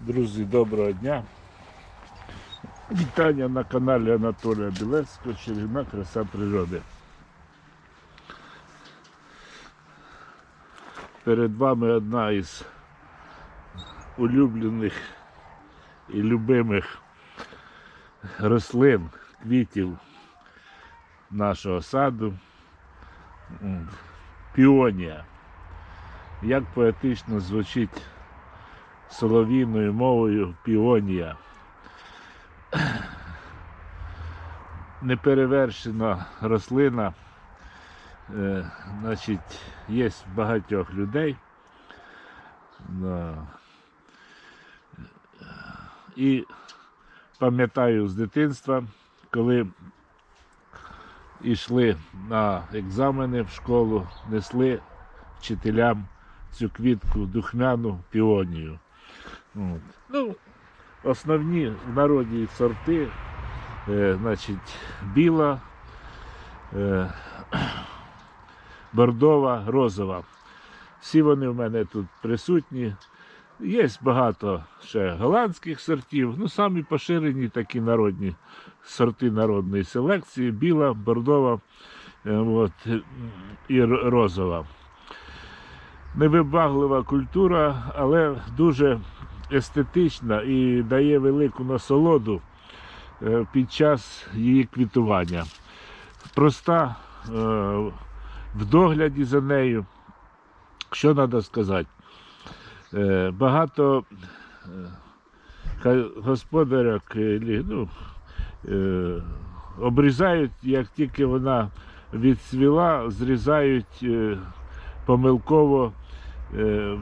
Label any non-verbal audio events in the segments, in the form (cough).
Друзі, доброго дня. Вітання на каналі Анатолія Білецького Чарівна краса природи. Перед вами одна із улюблених і любимих рослин, квітів нашого саду. Піонія. Як поетично звучить солов'їною мовою піонія. Неперевершена рослина, е, значить, є багатьох людей. І пам'ятаю з дитинства, коли йшли на екзамени в школу, несли вчителям цю квітку духмяну піонію. От. Ну, основні в народі сорти, е, значить, біла, е, (clears throat) бордова, розова. Всі вони в мене тут присутні. Є багато ще голландських сортів, ну самі поширені такі народні сорти народної селекції: біла, бордова е, от, і розова. Невибаглива культура, але дуже естетична і дає велику насолоду е, під час її квітування. Проста е, в догляді за нею. Що треба сказати? Е, Багато господарок ну, обрізають, як тільки вона відцвіла, зрізають помилково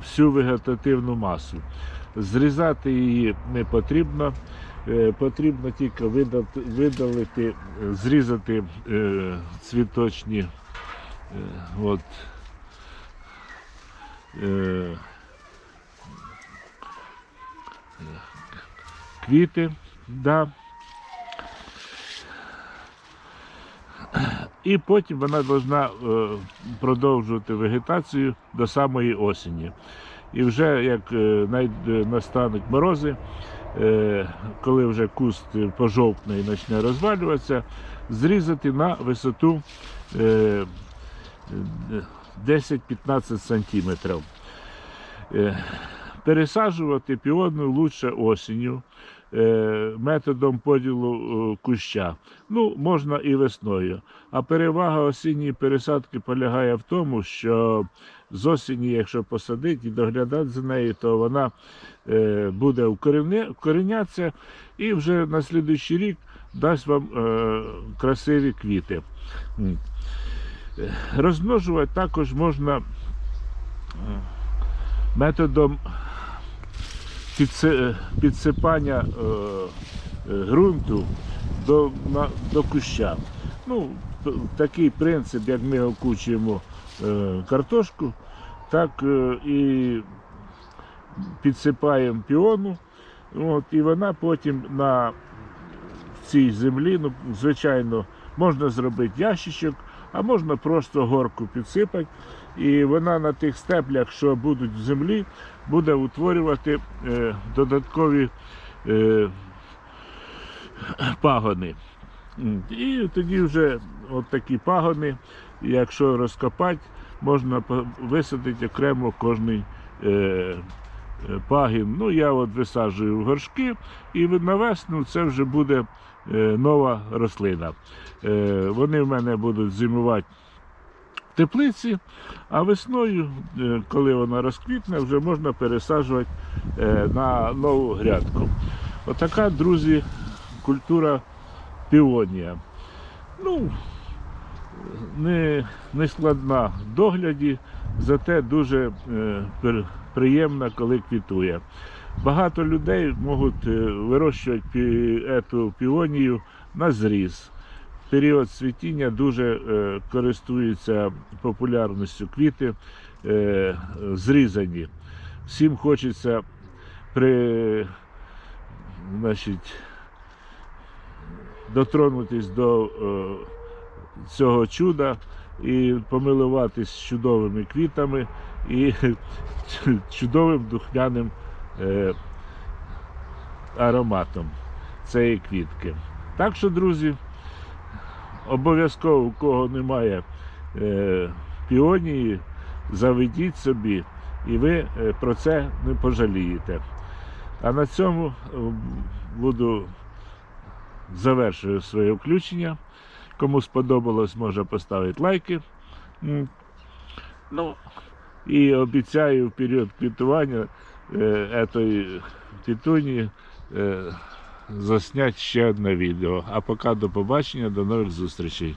всю вегетативну масу. Зрізати її не потрібно. е, Потрібно тільки видалити, е, зрізати е, цвіточні от, квіти. Да. І потім вона повинна продовжувати вегетацію до самої осені. І вже як е, е, настануть морози, е, коли вже куст пожовкне і почне розвалюватися, зрізати на висоту е, е, 10-15 сантиметрів. Е, Пересаджувати піону лучше осінню методом поділу куща. Ну, можна і весною. А перевага осінньої пересадки полягає в тому, що з осені, якщо посадити і доглядати за нею, то вона е, буде укорінятися і вже на слідуючий рік дасть вам е, красиві квіти. Розмножувати також можна е, методом підсипання ґрунту до, до куща. Ну, такий принцип, як ми окучуємо картошку, так е, і підсипаємо піону. От, і вона потім на цій землі, ну, звичайно, можна зробити ящичок, а можна просто горку підсипати. І вона на тих стеблях, що будуть в землі, буде утворювати е, додаткові е, пагони. І тоді вже от такі пагони, якщо розкопати, можна висадити окремо кожний е, е, пагін. Ну, я от висаджую в горшки, і на весну це вже буде е, нова рослина. Е, Вони в мене будуть зимувати теплиці, а весною, е, коли вона розквітне, вже можна пересаджувати на нову грядку. Отака, друзі, культура піонія. Ну, не, не складна в догляді, зате дуже е, приємна, коли квітує. Багато людей можуть е, вирощувати ету піонію на зріз. Період цвітіння дуже е, користуються популярністю квіти е, зрізані. Всім хочеться при, значить, дотронутись до е, цього чуда і помилуватись чудовими квітами і (laughs) чудовим духмяним е, ароматом цієї квітки. Так що, друзі, обов'язково, у кого немає е, піонії, заведіть собі, і ви е, про це не пожалієте. А на цьому буду завершую своє включення. Кому сподобалось, може поставити лайки. Ну, і обіцяю в період квітування е, етої тітуні е, засняти ще одне відео. А поки до побачення, до нових зустрічей.